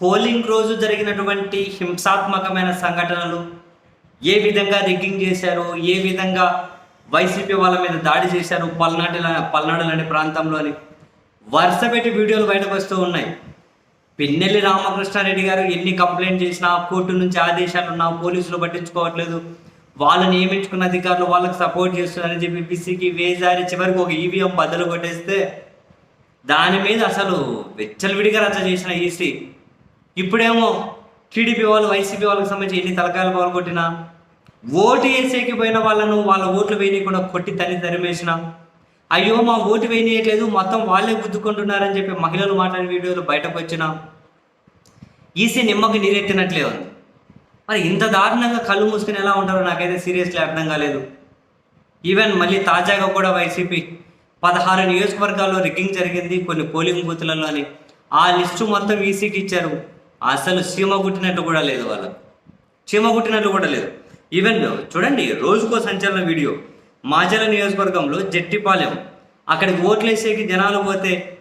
Polling రోజు జరిగినటువంటి హింసాత్మకమైన సంఘటనలు ఏ విధంగా రిగ్గింగ్ చేశారు ఏ విధంగా వైసీపీ వాళ్ళ మీద దాడి చేశారు పల్నాటి పల్నాడు లాంటి ప్రాంతంలోని వరుస పెట్టి వీడియోలు బయటకు వస్తూ ఉన్నాయి. పిన్నెల్లి రామకృష్ణారెడ్డి గారు ఎన్ని కంప్లైంట్ చేసినా కోర్టు నుంచి ఆదేశాలు ఉన్నా పోలీసులు పట్టించుకోవట్లేదు. వాళ్ళు నియమించుకున్న అధికారులు వాళ్ళకి సపోర్ట్ చేస్తున్నారని చెప్పి బీసీకి వేజారి చివరికి ఒక ఈవీఎం బద్దలు కొట్టేస్తే దాని మీద అసలు వెచ్చలవిడిగా రచ్చ చేసిన ఈసీ ఇప్పుడేమో టీడీపీ వాళ్ళు వైసీపీ వాళ్ళకి సంబంధించి ఎన్ని తలకాయలు పాల్గొట్టినా ఓటు వేసేకి పోయిన వాళ్ళను వాళ్ళ ఓట్లు వేయకుండా కొట్టి తల్లి తరిమేసిన. అయ్యో మా ఓటు వేయనీయట్లేదు మొత్తం వాళ్ళే గుద్దుకుంటున్నారని చెప్పి మహిళలు మాట్లాడిన వీడియోలు బయటకు వచ్చిన. ఈసీ నిమ్మకి నీరెత్తినట్లే ఉంది. మరి ఇంత దారుణంగా కళ్ళు మూసుకుని ఎలా ఉంటారో నాకైతే సీరియస్లీ అర్థం కాలేదు. ఈవెన్ మళ్ళీ తాజాగా కూడా వైసీపీ పదహారు నియోజకవర్గాల్లో రిగ్గింగ్ జరిగింది కొన్ని పోలింగ్ బూత్లలోని. ఆ లిస్టు మొత్తం ఈసీకి ఇచ్చారు. అసలు సీమ కుట్టినట్టు కూడా లేదు వాళ్ళకు. చీమ కుట్టినట్లు కూడా లేదు. ఈవెన్ చూడండి రోజుకో సంచలన వీడియో. మాజల నియోజకవర్గంలో జట్టిపాలెం. అక్కడికి ఓట్లు వేసేకి జనాలు పోతే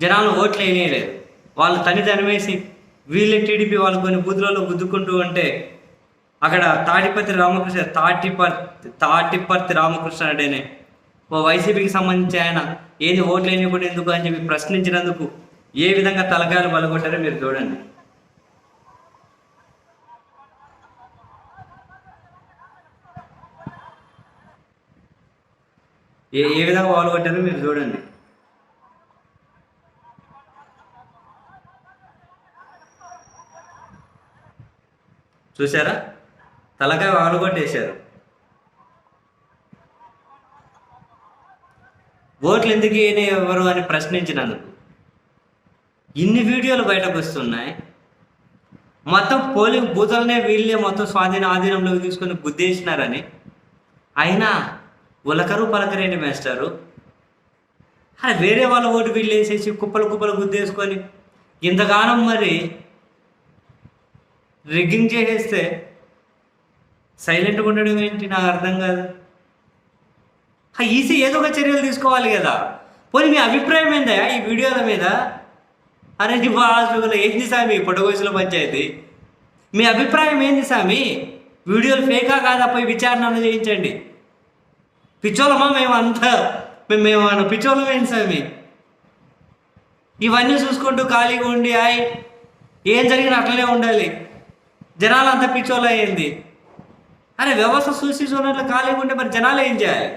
జనాలు ఓట్లు వేయలేదు వాళ్ళు తని తనివేసి వీళ్ళే టీడీపీ వాళ్ళు కొన్ని బుద్ధులలో గుద్దుకుంటూ ఉంటే అక్కడ తాటిపత్రి రామకృష్ణ తాటిపర్తి తాటిపర్తి రామకృష్ణ అడేనే. ఓ వైసీపీకి సంబంధించి ఆయన ఏది ఓట్లు కూడా ఎందుకు? అని చెప్పి ప్రశ్నించినందుకు ఏ విధంగా తలకాయలు బలగొట్టారో మీరు చూడండి. ఏ ఏ విధంగా పాల్గొట్టారో మీరు చూడండి. చూసారా తలకాయ పాల్గొట్టేశారు ఓట్లు ఎందుకు వేయని ఎవరు అని ప్రశ్నించినందుకు? ఇన్ని వీడియోలు బయటకు వస్తున్నాయి. మొత్తం పోలింగ్ బూతులనే వీళ్ళే మొత్తం స్వాధీన ఆధీనంలోకి తీసుకొని గుద్దేసినారని. అయినా ఉలకరు పలకరేంటి మేస్టారు? అరే వేరే వాళ్ళ ఓటు వీళ్ళు వేసేసి కుప్పలు కుప్పలు గుద్దేసుకొని ఇంతగానం మరి రిగ్గింగ్ చేసేస్తే సైలెంట్గా ఉండడం ఏంటి? నాకు అర్థం కాదు. ఈసీ ఏదో ఒక చర్యలు తీసుకోవాలి కదా. పోనీ మీ అభిప్రాయం ఏందా ఈ వీడియోల మీద? అరే నీ హాస్పిటల్ ఏంది సామి? పొడగోసుల పంచాయతీ. మీ అభిప్రాయం ఏంది సామి? వీడియోలు ఫేకా కాదా? పోయి విచారణ చేయించండి. పిచ్చోళమా మేము అంతా మేము మేము అన్న పిచ్చోళం ఏంటి సామి? ఇవన్నీ చూసుకుంటూ ఖాళీగా ఉండి ఆయ్ ఏం జరిగినా అట్లనే ఉండాలి. జనాలు అంతా పిచ్చోళ అయ్యింది అరే వ్యవస్థ చూసి చూడట్లు ఖాళీగా ఉంటే మరి జనాలు ఏం చేయాలి?